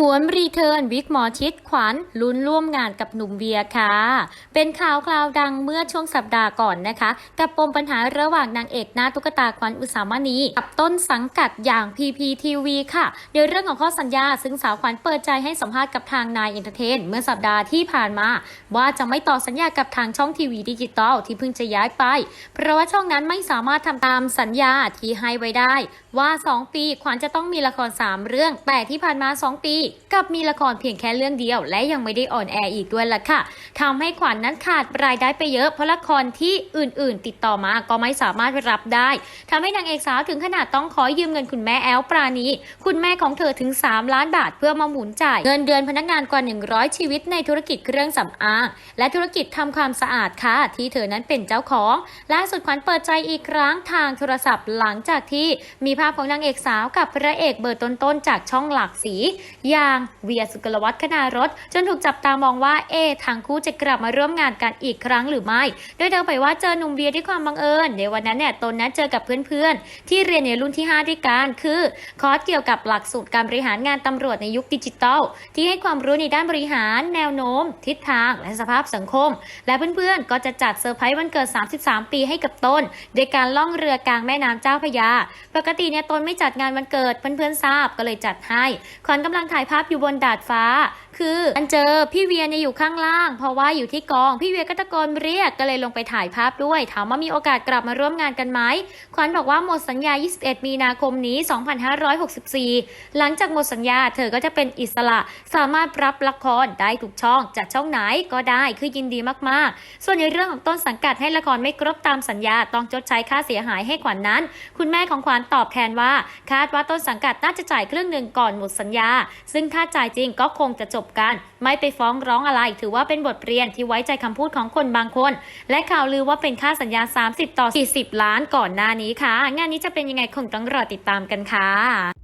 หวนรีเทิร์นวิกหมอชิดขวัญลุ้นร่วมงานกับหนุ่มเวียค่ะ เป็นข่าวคราวดังเมื่อช่วงสัปดาห์ก่อนนะคะ กับปมปัญหาระหว่างนางเอกหน้าตุ๊กตาขวัญอุสามณีกับต้นสังกัดอย่าง PPTV ค่ะในเรื่องของข้อสัญญา ซึ่งสาวขวัญเปิดใจให้สัมภาษณ์กับทางนายเอนเตอร์เทน เมื่อสัปดาห์ที่ผ่านมา ว่าจะไม่ต่อสัญญากับทางช่องทีวีดิจิตอลที่เพิ่งจะย้ายไป เพราะว่าช่องนั้นไม่สามารถทำตามสัญญาที่ให้ไว้ได้ ว่า 2 ปีขวัญจะต้องมีละคร 3 เรื่อง แต่ที่ผ่านมา 2 ปีกับมีละครเพียงแค่เรื่องเดียว และยังไม่ได้ออนแอร์อีกด้วยล่ะค่ะทำให้ขวัญนนั้นขาดรายได้ไปเยอะ เพราะละครที่อื่น ๆ ติดต่อมาก็ไม่สามารถรับได้ทำให้นางเอกสาวถึงขนาดต้องขอยืมเงินคุณแม่แอลปราณีคุณแม่ของเธอถึง 3 ล้านบาทเพื่อมาหมุนจ่ายเงินเดือนพนักงานกว่า 100 ชีวิตในธุรกิจเครื่องสำอาง และธุรกิจทำความสะอาดค่ะที่เธอนั้นเป็นเจ้าของล่าสุดขวัญเปิดใจอีกครั้งทางโทรศัพท์หลังจากที่มีภาพของนางเอกสาวกับพระเอกเบอร์ต้นๆจากช่องหลากสีอย่าง เวียสุกลวัฒน์คณารถ จนถูกจับตามองว่าเอทางคู่จะกลับมาร่วมงานกันอีกครั้งหรือไม่ โดยเธอเผยว่าเจอหนุ่มเวียด้วยความบังเอิญ ในวันนั้นเนี่ยตนนั้นเจอกับเพื่อนๆ ที่เรียนในรุ่นที่ 5 ด้วยกัน คือคอร์สเกี่ยวกับหลักสูตรการบริหารงานตำรวจในยุคดิจิทัล ที่ให้ความรู้ในด้านบริหาร แนวโน้ม ทิศทาง และสภาพสังคม และเพื่อนๆ ก็จะจัดเซอร์ไพรส์วันเกิด 33 ปีให้กับตนโดยการล่องเรือกลางแม่น้ำเจ้าพยา ปกติเนี่ยตนไม่จัดงานวันเกิดเพื่อนๆทราบก็เลยจัดให้ขวัญกำลังถ่ายภาพอยู่บนดาดฟ้า คืออันเจอพี่เวียเนี่ยอยู่ข้างล่าง เพราะว่าอยู่ที่กองพี่เวียก็ตะโกนเรียกก็เลยลงไปถ่ายภาพด้วย ถามว่ามีโอกาสกลับมาร่วมงานกันไหมขวัญบอกว่าหมดสัญญา 21 มีนาคมนี้ 2564 หลังจากหมดสัญญาเธอก็จะเป็นอิสระ สามารถรับละครได้ทุกช่องจากช่องไหนก็ได้คือยินดีมากๆ ส่วนในเรื่องของต้นสังกัดให้ละครไม่ครบตามสัญญาต้องชดใช้ค่าเสียหายให้ขวัญนนั้น คุณแม่ของขวัญตอบแทนว่า คาดว่าต้นสังกัดน่าจะจ่ายครึ่งหนึ่งก่อนหมดสัญญาซึ่งถ้าจ่ายจริงก็คงจะจบกัน ไม่ไปฟ้องร้องอะไร ถือว่าเป็นบทเรียนที่ไว้ใจคำพูดของคนบางคน และข่าวลือว่าเป็นค่าสัญญา 30 ต่อ 40 ล้านก่อนหน้านี้ค่ะ งานนี้จะเป็นยังไงคงต้องรอติดตามกันค่ะ